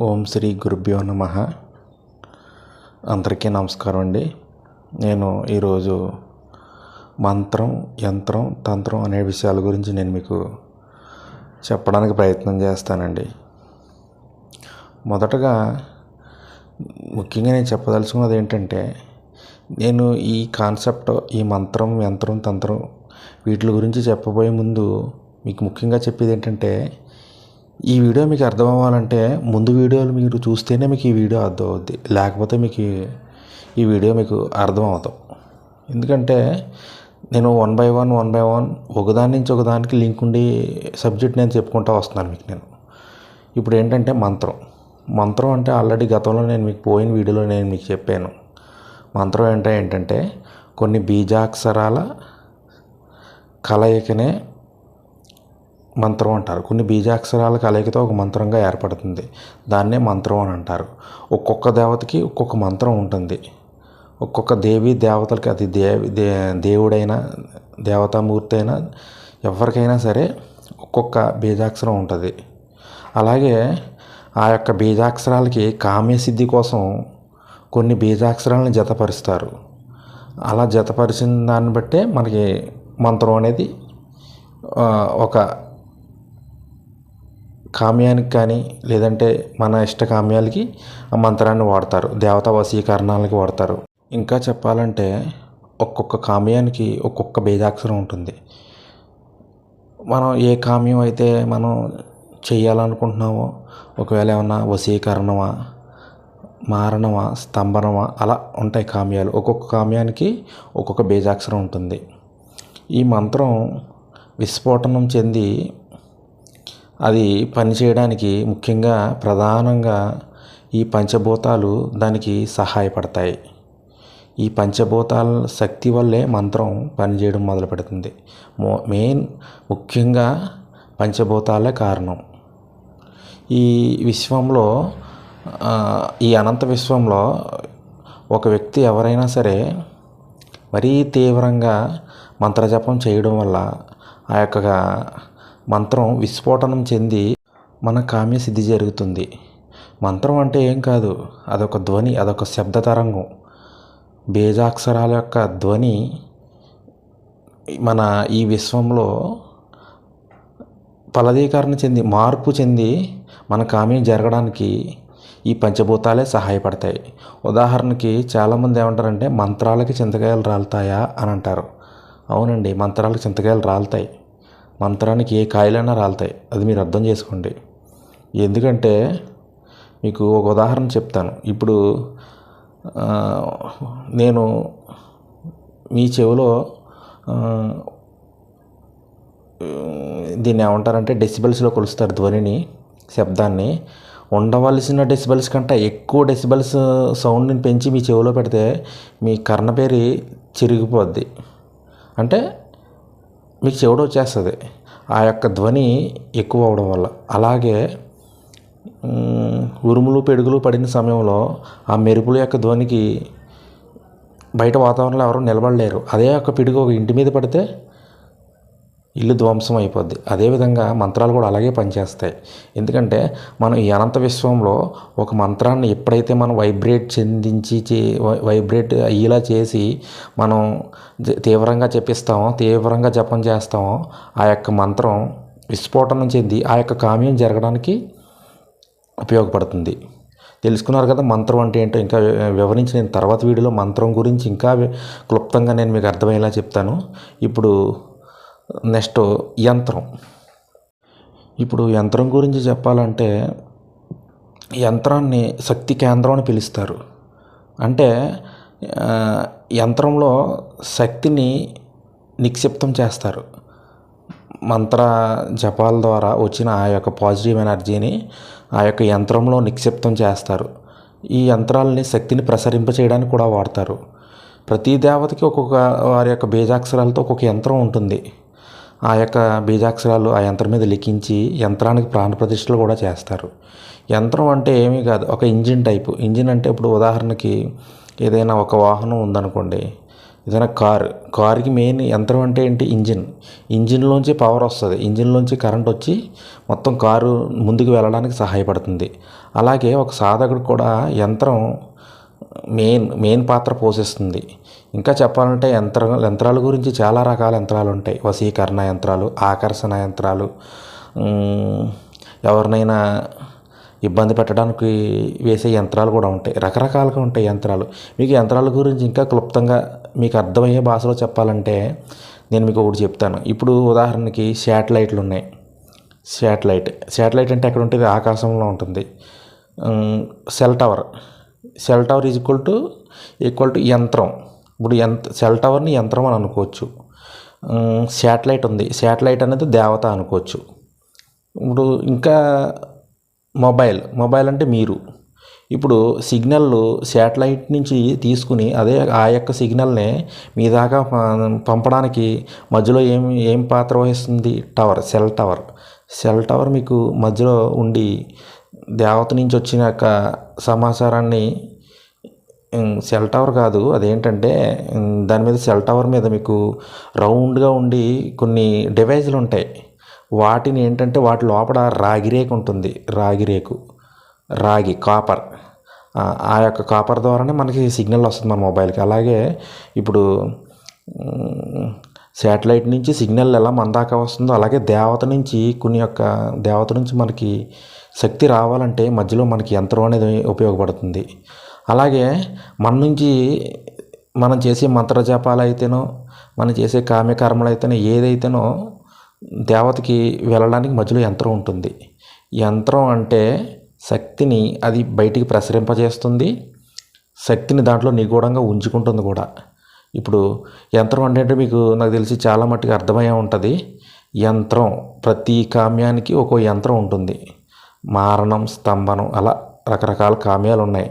ఓం శ్రీ గురుభ్యో నమ. అందరికీ నమస్కారం అండి. నేను ఈరోజు మంత్రం యంత్రం తంత్రం అనే విషయాల గురించి నేను మీకు చెప్పడానికి ప్రయత్నం చేస్తానండి. మొదటగా ముఖ్యంగా నేను చెప్పదలుచుకున్నది ఏంటంటే నేను ఈ కాన్సెప్ట్ ఈ మంత్రం యంత్రం తంత్రం వీటి గురించి చెప్పబోయే ముందు మీకు ముఖ్యంగా చెప్పేది ఏంటంటే ఈ వీడియో మీకు అర్థం అవ్వాలంటే ముందు వీడియోలు మీరు చూస్తేనే మీకు ఈ వీడియో అర్థం అవుద్ది లేకపోతే మీకు ఈ- వీడియో మీకు అర్థం అవుతాం ఎందుకంటే నేను one by one one by one ఒకదాని నుంచి ఒకదానికి లింక్ ఉండి సబ్జెక్ట్ నేను చెప్పుకుంటూ వస్తున్నాను మీకు నేను. ఇప్పుడు ఏంటంటే మంత్రం. మంత్రం అంటే ఆల్రెడీ గతంలో నేను మీకు పోయిన వీడియోలో నేను మీకు చెప్పాను. మంత్రం అంటే ఏంటంటే కొన్ని బీజాక్షరాల కలయికనే మంత్రం అంటారు. కొన్ని బీజాక్షరాల కలయికతో ఒక మంత్రంగా ఏర్పడుతుంది. దాన్నే మంత్రం అని అంటారు. ఒక్కొక్క దేవతకి ఒక్కొక్క మంత్రం ఉంటుంది. ఒక్కొక్క దేవి దేవతలకి అది దేవి దే దేవుడైనా దేవతామూర్తి అయినా ఎవరికైనా సరే ఒక్కొక్క బీజాక్షరం ఉంటుంది. అలాగే ఆ యొక్క బీజాక్షరాలకి కామ్యసిద్ధి కోసం కొన్ని బీజాక్షరాలను జతపరుస్తారు. అలా జతపరిచిన దాన్ని బట్టే మనకి మంత్రం అనేది ఒక కామ్యానికి కానీ లేదంటే మన ఇష్ట కామ్యాలకి ఆ మంత్రాన్ని వాడతారు. దేవతా వశీకరణాలకి వాడతారు. ఇంకా చెప్పాలంటే ఒక్కొక్క కామ్యానికి ఒక్కొక్క బీజాక్షరం ఉంటుంది. మనం ఏ కామ్యం అయితే మనం చేయాలనుకుంటున్నామో ఒకవేళ ఏమన్నా వశీకరణమా మారణమా స్తంభనమా అలా ఉంటాయి కామ్యాలు. ఒక్కొక్క కామ్యానికి ఒక్కొక్క బీజాక్షరం ఉంటుంది. ఈ మంత్రం విస్ఫోటనం చెంది అది పనిచేయడానికి ముఖ్యంగా ప్రధానంగా ఈ పంచభూతాలు దానికి సహాయపడతాయి. ఈ పంచభూతాల శక్తి వల్లే మంత్రం పనిచేయడం మొదలు పెడుతుంది. మో మెయిన్ ముఖ్యంగా పంచభూతాలే కారణం. ఈ విశ్వంలో ఈ అనంత విశ్వంలో ఒక వ్యక్తి ఎవరైనా సరే మరీ తీవ్రంగా మంత్రజపం చేయడం వల్ల ఆ యొక్క మంత్రం విస్ఫోటనం చెంది మన కామ్య సిద్ధి జరుగుతుంది. మంత్రం అంటే ఏం కాదు అదొక ధ్వని అదొక శబ్ద తరంగం. బీజాక్షరాల యొక్క ధ్వని మన ఈ విశ్వంలో ఫలదీకరణ చెంది మార్పు చెంది మన కామ్యం జరగడానికి ఈ పంచభూతాలే సహాయపడతాయి. ఉదాహరణకి చాలామంది ఏమంటారంటే మంత్రాలకి చింతకాయలు రాలుతాయా అని అంటారు. అవునండి మంత్రాలకు చింతకాయలు రాలుతాయి. మంత్రానికి ఏ కాయలైనా రాలుతాయి. అది మీరు అర్థం చేసుకోండి. ఎందుకంటే మీకు ఒక ఉదాహరణ చెప్తాను. ఇప్పుడు నేను మీ చెవిలో దీన్ని ఏమంటారంటే డెసిబెల్స్లో కొలుస్తారు ధ్వనిని శబ్దాన్ని. ఉండవలసిన డెసిబెల్స్ కంటే ఎక్కువ డెసిబెల్స్ సౌండ్ని పెంచి మీ చెవిలో పెడితే మీ కర్ణపేరి చిరిగిపోద్ది. అంటే మీకు చెవుడు వచ్చేస్తుంది ఆ యొక్క ధ్వని ఎక్కువ అవడం వల్ల. అలాగే ఉరుములు పిడుగులు పడిన సమయంలో ఆ మెరుపుల యొక్క ధ్వనికి బయట వాతావరణంలో ఎవరు నిలబడలేరు. అదే ఒక పిడుగు ఒక ఇంటి మీద పడితే ఇల్లు ధ్వంసం అయిపోద్ది. అదేవిధంగా మంత్రాలు కూడా అలాగే పనిచేస్తాయి. ఎందుకంటే మనం ఈ అనంత విశ్వంలో ఒక మంత్రాన్ని ఎప్పుడైతే మనం వైబ్రేట్ చెందించి చే వై- వైబ్రేట్ అయ్యేలా చేసి మనం తీవ్రంగా చెప్పిస్తామో తీవ్రంగా జపం చేస్తామో ఆ యొక్క మంత్రం విస్ఫోటనం చెంది ఆ యొక్క కామ్యం జరగడానికి ఉపయోగపడుతుంది. తెలుసుకున్నారు కదా మంత్రం అంటే ఏంటో ఇంకా వివరించిన వివరించి నేను తర్వాత వీడియోలో మంత్రం గురించి ఇంకా క్లుప్తంగా నేను మీకు అర్థమయ్యేలా చెప్తాను. ఇప్పుడు నెక్స్ట్ యంత్రం. ఇప్పుడు యంత్రం గురించి చెప్పాలంటే యంత్రాన్ని శక్తి కేంద్రం అని పిలుస్తారు. అంటే యంత్రంలో శక్తిని నిక్షిప్తం చేస్తారు. మంత్ర జపాల ద్వారా వచ్చిన ఆ యొక్క పాజిటివ్ ఎనర్జీని ఆ యొక్క యంత్రంలో నిక్షిప్తం చేస్తారు. ఈ యంత్రాలని శక్తిని ప్రసరింప చేయడానికి కూడా వాడతారు. ప్రతి దేవతకి ఒక్కొక్క వారి యొక్క బీజాక్షరాలతో ఒక్కొక్క యంత్రం ఉంటుంది. ఆ యొక్క బీజాక్షరాలు ఆ యంత్రం మీద లిఖించి యంత్రానికి ప్రాణప్రతిష్టలు కూడా చేస్తారు. యంత్రం అంటే ఏమీ కాదు ఒక ఇంజిన్ టైపు. ఇంజిన్ అంటే ఇప్పుడు ఉదాహరణకి ఏదైనా ఒక వాహనం ఉందనుకోండి ఏదైనా కార్ కార్కి మెయిన్ యంత్రం అంటే ఏంటి? ఇంజిన్. ఇంజిన్లోంచి పవర్ వస్తుంది. ఇంజిన్లోంచి కరెంట్ వచ్చి మొత్తం కారు ముందుకు వెళ్ళడానికి సహాయపడుతుంది. అలాగే ఒక సాధకుడు కూడా యంత్రం మెయిన్ మెయిన్ పాత్ర పోషిస్తుంది. ఇంకా చెప్పాలంటే యంత్ర యంత్రాల గురించి చాలా రకాల యంత్రాలు ఉంటాయి. వశీకరణ యంత్రాలు ఆకర్షణ యంత్రాలు ఎవరినైనా ఇబ్బంది పెట్టడానికి వేసే యంత్రాలు కూడా ఉంటాయి. రకరకాలుగా ఉంటాయి యంత్రాలు. మీకు యంత్రాల గురించి ఇంకా క్లుప్తంగా మీకు అర్థమయ్యే భాషలో చెప్పాలంటే నేను మీకు ఒకటి చెప్తాను. ఇప్పుడు ఉదాహరణకి శాటిలైట్లు ఉన్నాయి. శాటిలైట్. శాటిలైట్ అంటే ఎక్కడ ఉంటుంది? ఆకాశంలో ఉంటుంది. Cell tower. Cell tower is equal to equal to యంత్రం. ఇప్పుడు ఎంత సెల్ టవర్ని యంత్రం అని అనుకోవచ్చు. శాటిలైట్ ఉంది. శాటిలైట్ అనేది దేవత అనుకోవచ్చు. ఇప్పుడు ఇంకా మొబైల్ మొబైల్ అంటే మీరు. ఇప్పుడు సిగ్నల్ శాటిలైట్ నుంచి తీసుకుని అదే ఆ యొక్క సిగ్నల్ని మీ దాకా ప- పంపడానికి మధ్యలో ఏం ఏం పాత్ర వహిస్తుంది? Tower cell tower. Cell tower మీకు మధ్యలో ఉండి దేవత నుంచి వచ్చిన యొక్క సమాచారాన్ని సెల్ టవర్ కాదు అదేంటంటే దాని మీద సెల్ టవర్ మీద మీకు రౌండ్గా ఉండి కొన్ని డివైజులు ఉంటాయి. వాటిని ఏంటంటే వాటి లోపల రాగి రేకు ఉంటుంది రాగి రేకు రాగి కాపర్. ఆ ఆ యొక్క కాపర్ ద్వారానే మనకి సిగ్నల్ వస్తుంది మన మొబైల్కి. అలాగే ఇప్పుడు శాటిలైట్ నుంచి సిగ్నల్ ఎలా మన దాకా వస్తుందో అలాగే దేవత నుంచి కొన్ని యొక్క దేవత నుంచి మనకి శక్తి రావాలంటే మధ్యలో మనకి యంత్రం అనేది ఉపయోగపడుతుంది. అలాగే మన నుంచి మనం చేసే మంత్రజపాలు అయితేనో మనం చేసే కామ్యకర్మలు అయితేనో ఏదైతేనో దేవతకి వెళ్ళడానికి మధ్యలో యంత్రం ఉంటుంది. యంత్రం అంటే శక్తిని అది బయటికి ప్రసరింపజేస్తుంది. శక్తిని దాంట్లో నిగూఢంగా ఉంచుకుంటుంది కూడా. ఇప్పుడు యంత్రం అంటే మీకు నాకు తెలిసి చాలా మట్టుకు అర్థమయ్యే ఉంటుంది. యంత్రం ప్రతి కామ్యానికి ఒక్కో యంత్రం ఉంటుంది. మారణం స్తంభనం అలా రకరకాల కామ్యాలు ఉన్నాయి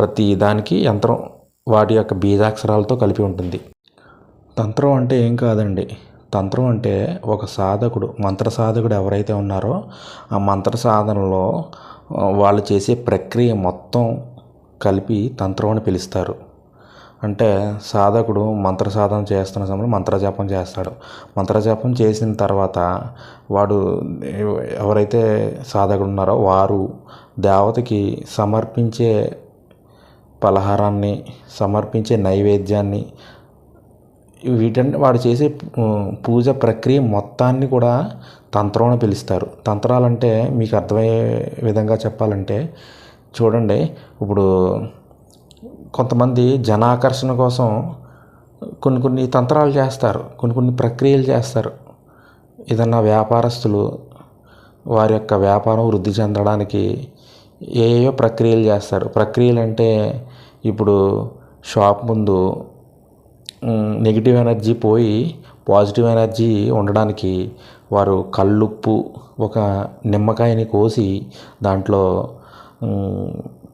ప్రతి దానికి యంత్రం వాటి యొక్క బీజాక్షరాలతో కలిపి ఉంటుంది. తంత్రం అంటే ఏం కాదండి. తంత్రం అంటే ఒక సాధకుడు మంత్ర సాధకుడు ఎవరైతే ఉన్నారో ఆ మంత్ర సాధనలో వాళ్ళు చేసే ప్రక్రియ మొత్తం కలిపి తంత్రం అని పిలుస్తారు. అంటే సాధకుడు మంత్ర సాధన చేస్తున్న సమయంలో మంత్రజాపం చేస్తాడు. మంత్రజాపం చేసిన తర్వాత వాడు ఎవరైతే సాధకుడు ఉన్నారో వారు దేవతకి సమర్పించే పలహారాన్ని సమర్పించే నైవేద్యాన్ని వీటన్ని వాడు చేసే పూజ ప్రక్రియ మొత్తాన్ని కూడా తంత్రం అని పిలుస్తారు. తంత్రాలంటే మీకు అర్థమయ్యే విధంగా చెప్పాలంటే చూడండి ఇప్పుడు కొంతమంది జనాకర్షణ కోసం కొన్ని కొన్ని తంత్రాలు చేస్తారు కొన్ని కొన్ని ప్రక్రియలు చేస్తారు. ఏదన్నా వ్యాపారస్తులు వారి యొక్క వ్యాపారం వృద్ధి చెందడానికి ఏయో ప్రక్రియలు చేస్తారు. ప్రక్రియలు అంటే ఇప్పుడు షాప్ ముందు నెగిటివ్ ఎనర్జీ పోయి పాజిటివ్ ఎనర్జీ ఉండడానికి వారు కల్లుప్పు ఒక నిమ్మకాయని కోసి దాంట్లో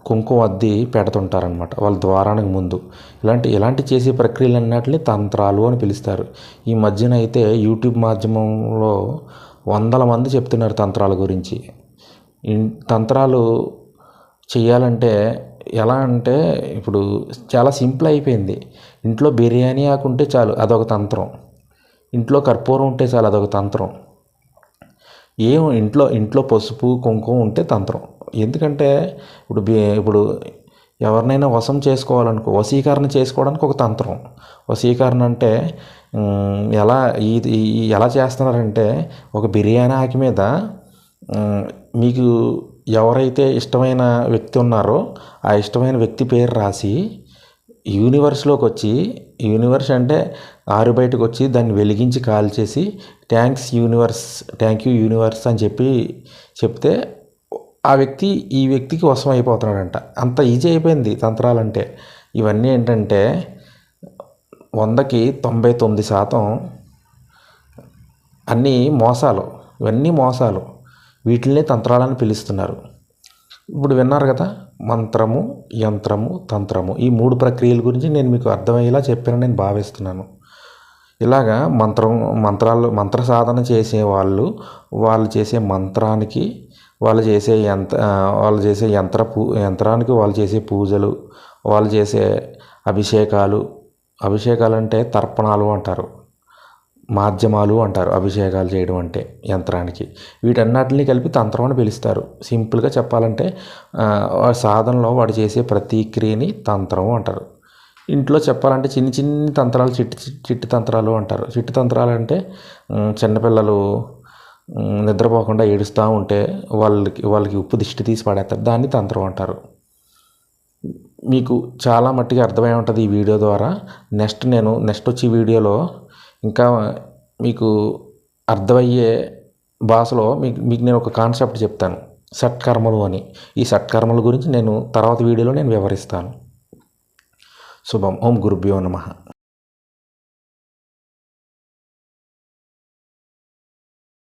కుంకుమ అద్ది పెడుతుంటారనమాట వాళ్ళ ద్వారానికి ముందు. ఇలాంటి ఇలాంటి చేసే ప్రక్రియలు అన్నిటిని తంత్రాలు అని పిలుస్తారు. ఈ మధ్యన అయితే యూట్యూబ్ మాధ్యమంలో వందల మంది చెప్తున్నారు తంత్రాల గురించి. తంత్రాలు చేయాలంటే ఎలా అంటే ఇప్పుడు చాలా సింపుల్ అయిపోయింది. ఇంట్లో బిర్యానీ ఆకుంటే చాలు అదొక తంత్రం. ఇంట్లో కర్పూరం ఉంటే చాలు అదొక తంత్రం. ఏం ఇంట్లో ఇంట్లో పసుపు కుంకుమ ఉంటే తంత్రం. ఎందుకంటే ఇప్పుడు బి- ఇప్పుడు ఎవరినైనా వశం చేసుకోవాలనుకో వశీకరణ చేసుకోవడానికి ఒక తంత్రం. వశీకరణ అంటే ఎలా ఇది ఈ- ఎలా చేస్తున్నారంటే ఒక బిర్యానీ ఆకి మీద మీకు ఎవరైతే ఇష్టమైన వ్యక్తి ఉన్నారో ఆ ఇష్టమైన వ్యక్తి పేరు రాసి యూనివర్స్లోకి వచ్చి యూనివర్స్ అంటే ఆరు బయటకు వచ్చి దాన్ని వెలిగించి కాల్ చేసి thanks universe thank you universe అని చెప్పి చెప్తే ఆ వ్యక్తి ఈ వ్యక్తికి వశం అయిపోతున్నాడంట అంత ఈజీ అయిపోయింది తంత్రాలంటే. ఇవన్నీ ఏంటంటే వందకి తొంభై తొమ్మిది శాతం అన్నీ మోసాలు. ఇవన్నీ మోసాలు. వీటిల్నే తంత్రాలని పిలుస్తున్నారు. ఇప్పుడు విన్నారు కదా మంత్రము యంత్రము తంత్రము. ఈ మూడు ప్రక్రియల గురించి నేను మీకు అర్థమయ్యేలా చెప్పానని నేను భావిస్తున్నాను. ఇలాగా మంత్రం మంత్రాలు మంత్ర సాధన చేసే వాళ్ళు వాళ్ళు చేసే మంత్రానికి వాళ్ళు చేసే యంత్ర వాళ్ళు చేసే యంత్ర పూ యంత్రానికి వాళ్ళు చేసే పూజలు వాళ్ళు చేసే అభిషేకాలు అభిషేకాలు అంటే తర్పణాలు అంటారు. మాధ్యమాలు అంటారు అభిషేకాలు చేయడం అంటే యంత్రానికి. వీటన్నిటిని కలిపి తంత్రం అని పిలుస్తారు. సింపుల్గా చెప్పాలంటే సాధనలో వాడు చేసే ప్రతి క్రియని తంత్రం అంటారు. ఇంట్లో చెప్పాలంటే చిన్ని చిన్ని తంత్రాలు చిట్టి చిట్టి తంత్రాలు అంటారు. చిట్టి తంత్రాలు అంటే చిన్నపిల్లలు నిద్రపోకుండా ఏడుస్తూ ఉంటే వాళ్ళకి వాళ్ళకి ఉప్పు దిష్టి తీసి పడేస్తారు. దాన్ని తంత్రం అంటారు. మీకు చాలా మట్టిగా అర్థమై ఉంటుంది ఈ వీడియో ద్వారా. నెక్స్ట్ నేను నెక్స్ట్ వచ్చే వీడియోలో ఇంకా మీకు అర్థమయ్యే భాషలో మీకు మీకు నేను ఒక కాన్సెప్ట్ చెప్తాను. సత్కర్మలు అని. ఈ సత్కర్మల గురించి నేను తర్వాత వీడియోలో నేను వివరిస్తాను. శుభం. ఓం గురుభ్యో నమః.